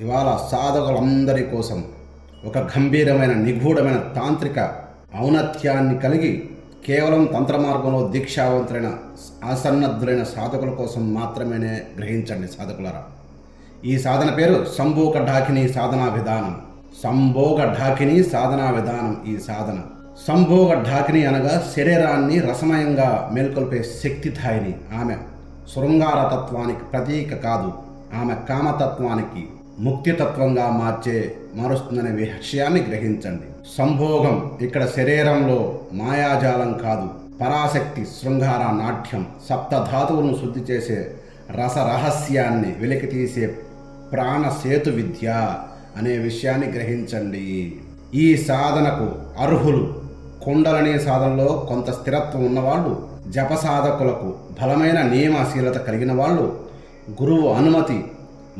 ఇవాళ సాధకులందరి కోసం ఒక గంభీరమైన నిగూఢమైన తాంత్రిక ఔన్నత్యాన్ని కలిగి కేవలం తంత్ర మార్గంలో దీక్షావంతులైన ఆసన్నద్ధులైన సాధకుల కోసం మాత్రమేనే గ్రహించండి సాధకులరా. ఈ సాధన పేరు సంభోగ ఢాకిని సాధనా విధానం సంభోగ ఢాకిని సాధనా విధానం ఈ సాధన. సంభోగ ఢాకిని అనగా శరీరాన్ని రసమయంగా మేల్కొల్పే శక్తిధాయిని. ఆమె శృంగారతత్వానికి ప్రతీక కాదు. ఆమె కామతత్వానికి ముక్తితత్వంగా మార్చే మారుస్తుందనే విషయాన్ని గ్రహించండి. సంభోగం ఇక్కడ శరీరంలో మాయాజాలం కాదు. పరాశక్తి శృంగార నాట్యం సప్తధాతువులను శుద్ధి చేసే రసరహస్యాన్ని వెలికితీసే ప్రాణసేతు విద్య అనే విషయాన్ని గ్రహించండి. ఈ సాధనకు అర్హులు కొండలనే సాధనలో కొంత స్థిరత్వం ఉన్నవాళ్ళు జప సాధకులకు బలమైన నియమశీలత కలిగిన వాళ్ళు గురువు అనుమతి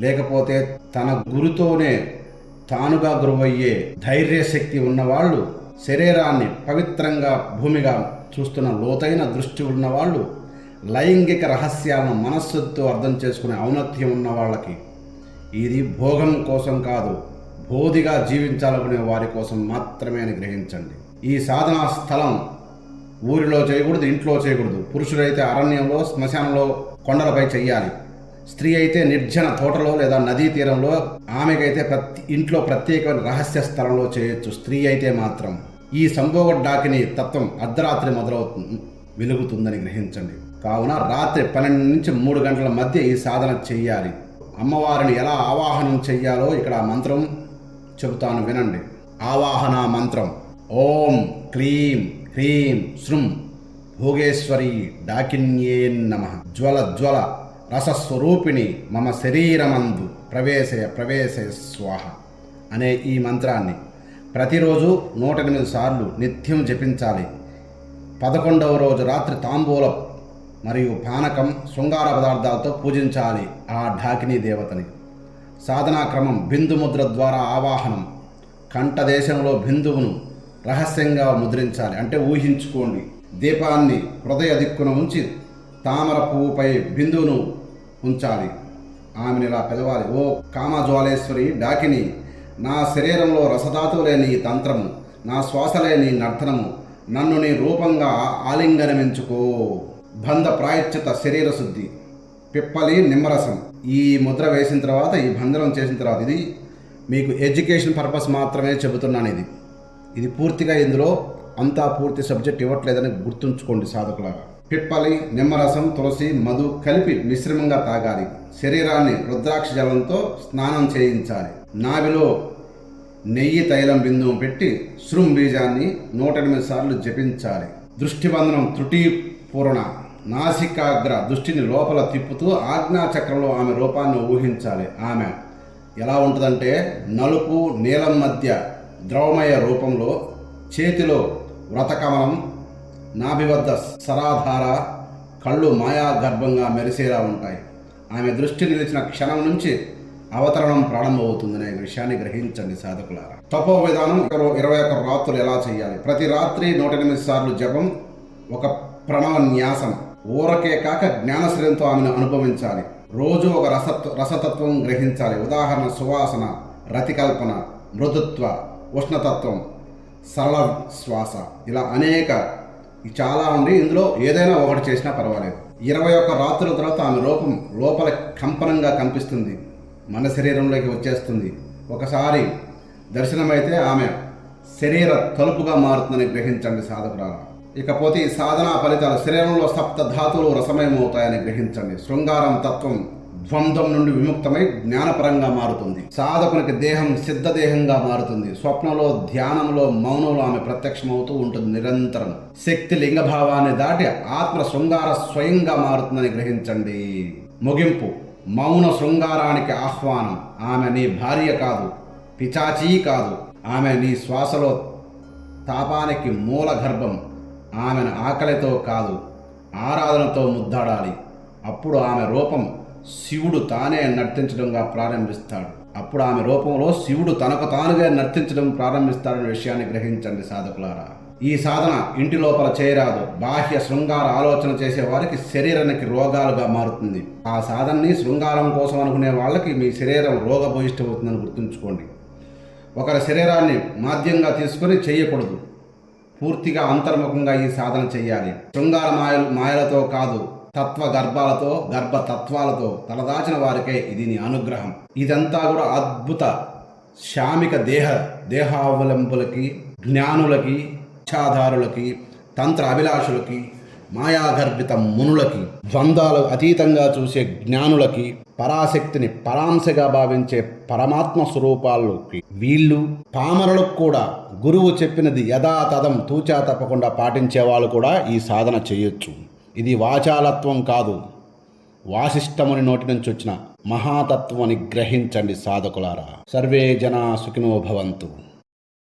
లేకపోతే తన గురుతోనే తానుగా గురువయ్యే ధైర్యశక్తి ఉన్నవాళ్ళు శరీరాన్ని పవిత్రంగా భూమిగా చూస్తున్న లోతైన దృష్టి ఉన్నవాళ్ళు లైంగిక రహస్యాలను మనస్సుతో అర్థం చేసుకునే ఔన్నత్యం ఉన్న వాళ్ళకి ఇది భోగం కోసం కాదు బోధిగా జీవించాలనుకునే వారి కోసం మాత్రమే అని గ్రహించండి. ఈ సాధనా స్థలం ఊరిలో చేయకూడదు ఇంట్లో చేయకూడదు. పురుషుడైతే అరణ్యంలో శ్మశానంలో కొండలపై చెయ్యాలి. స్త్రీ అయితే నిర్జన తోటలో లేదా నదీ తీరంలో ఆమెకైతే ప్రతి ఇంట్లో ప్రత్యేకమైన రహస్య స్థలంలో చేయొచ్చు. స్త్రీ అయితే మాత్రం ఈ సంభోగ డాకిని తత్వం అర్ధరాత్రి మొదలవుతుంది వెలుగుతుందని గ్రహించండి. కావున రాత్రి పన్నెండు నుంచి మూడు గంటల మధ్య ఈ సాధన చెయ్యాలి. అమ్మవారిని ఎలా ఆవాహనం చెయ్యాలో ఇక్కడ మంత్రం చెబుతాను వినండి. ఆవాహన మంత్రం. ఓం క్లీం హ్రీం శృం భోగేశ్వరి డాకిన్యే నమ. జ్వల జ్వల రసస్వరూపిణి మమ శరీరమందు ప్రవేశయ ప్రవేశయ స్వాహ అనే ఈ మంత్రాన్ని ప్రతిరోజు నూట ఎనిమిది సార్లు నిత్యం జపించాలి. పదకొండవ రోజు రాత్రి తాంబూలం మరియు పానకం శృంగార పదార్థాలతో పూజించాలి ఆ ఢాకినీ దేవతని. సాధనా క్రమం బిందు ముద్ర ద్వారా ఆవాహనం. కంఠదేశంలో బిందువును రహస్యంగా ముద్రించాలి. అంటే ఊహించుకోండి. దీపాన్ని హృదయ దిక్కున ఉంచి తామర పువ్వుపై బిందువును ఉంచాలి. ఆమెను ఇలా పిలవాలి. ఓ కామజ్వాలేశ్వరి డాకిని నా శరీరంలో రసధాతువులే నీ తంత్రము నా శ్వాసలే నీ నర్తనము నన్ను నీ రూపంగా ఆలింగనమించుకో. బంధ ప్రాయశ్చిత శరీర శుద్ధి పిప్పలి నిమ్మరసం. ఈ ముద్ర వేసిన తర్వాత ఈ బంధనం చేసిన తర్వాత ఇది మీకు ఎడ్యుకేషన్ పర్పస్ మాత్రమే చెబుతున్నాను ఇది. ఇది పూర్తిగా ఇందులో అంతా పూర్తి సబ్జెక్ట్ ఇవ్వట్లేదని గుర్తుంచుకోండి సాధకులాగా పిప్పలి నిమ్మరసం తులసి మధు కలిపి మిశ్రమంగా తాగాలి. శరీరాన్ని రుద్రాక్ష జలంతో స్నానం చేయించాలి. నావిలో నెయ్యి తైలం బిందువు పెట్టి శృం బీజాన్ని నూట ఎనిమిది సార్లు జపించాలి. దృష్టిబంధనం త్రుటిపూర్ణ నాసికాగ్ర దృష్టిని లోపల తిప్పుతూ ఆజ్ఞాచక్రంలో ఆమె రూపాన్ని ఊహించాలి. ఆమె ఎలా ఉంటుందంటే నలుపు నీలం మధ్య ద్రవమయ రూపంలో చేతిలో వ్రతకమలం నాభి వద్ద సరాధార కళ్ళు మాయా గర్భంగా మెరిసేలా ఉంటాయి. ఆమె దృష్టి నిలిచిన క్షణం నుంచి అవతరణం ప్రారంభమవుతుందనే విషయాన్ని గ్రహించండి సాధకులారా. తపో విధానం ఇరవై- ఒక్క రాత్రులు ఎలా చేయాలి? ప్రతి రాత్రి నూట ఎనిమిది సార్లు జపం ఒక ప్రణవ న్యాసం ఊరకే కాక జ్ఞానశ్రయంతో ఆమెను అనుభవించాలి. రోజు ఒక రసత్వ రసతత్వం గ్రహించాలి. ఉదాహరణ సువాసన రతికల్పన మృదుత్వ ఉష్ణతత్వం సరళ శ్వాస. ఇలా అనేక చాలా ఉండి ఇందులో ఏదైనా ఒకటి చేసినా పర్వాలేదు. ఇరవై ఒక్క రాత్రుల తర్వాత ఆమె రూపం లోపల కంపనంగా కనిపిస్తుంది. మన శరీరంలోకి వచ్చేస్తుంది. ఒకసారి దర్శనమైతే ఆమె శరీర తలుపుగా మారుతుందని గ్రహించండి సాధకురాలు. ఇకపోతే ఈ సాధనా ఫలితాలు శరీరంలో సప్త ధాతువులు రసమయం అవుతాయని గ్రహించండి. శృంగారం తత్వం ద్వంద్వం నుండి విముక్తమై జ్ఞానపరంగా మారుతుంది. సాధకునికి దేహం సిద్ధ దేహంగా మారుతుంది. స్వప్నంలో ధ్యానంలో మౌనంలో ఆమె ప్రత్యక్షమవుతూ ఉంటుంది నిరంతరం. శక్తి లింగభావాన్ని దాటి ఆత్మ శృంగార స్వయంగా మారుతుందని గ్రహించండి. ముగింపు. మౌన శృంగారానికి ఆహ్వానం. ఆమె నీ భార్య కాదు పిచాచీ కాదు. ఆమె నీ శ్వాసలో తాపానికి మూల గర్భం. ఆమెను ఆకలితో కాదు ఆరాధనతో ముద్దాడాలి. అప్పుడు ఆమె రూపం శివుడు తానే నర్తించడంగా ప్రారంభిస్తాడు. అప్పుడు ఆమె రూపంలో శివుడు తనకు తానుగా నర్తించడం ప్రారంభిస్తాడనే విషయాన్ని గ్రహించండి సాధకులారా. ఈ సాధన ఇంటి లోపల చేయరాదు. బాహ్య శృంగార ఆలోచన చేసే వారికి శరీరానికి రోగాలుగా మారుతుంది. ఆ సాధనని శృంగారం కోసం అనుకునే వాళ్ళకి మీ శరీరం రోగభూయిష్టమవుతుందని గుర్తుంచుకోండి. ఒకరి శరీరాన్ని మాధ్యంగా తీసుకొని చేయకూడదు. పూర్తిగా అంతర్ముఖంగా ఈ సాధన చేయాలి. శృంగార మాయలు మాయలతో కాదు. తత్వ గర్భాలతో గర్భ తత్వాలతో తలదాచిన వారికే ఇది నీ అనుగ్రహం. ఇదంతా కూడా అద్భుత శామిక దేహ దేహావలంబులకి జ్ఞానులకి ఇచ్ఛాధారులకి తంత్ర అభిలాషులకి మాయాగర్భిత మునులకి ద్వంద్వాలు అతీతంగా చూసే జ్ఞానులకి పరాశక్తిని పరాంశగా భావించే పరమాత్మ స్వరూపాలకి వీళ్ళు పామరులకు కూడా గురువు చెప్పినది యథాతథం తూచా తప్పకుండా పాటించే వాళ్ళు కూడా ఈ సాధన చేయొచ్చు. ఇది వాచాలత్వం కాదు. వాసిష్టముని నోటి నుంచి వచ్చిన మహాతత్వాన్ని గ్రహించండి సాధకులారా. సర్వే జనా సుఖినో భవంతు.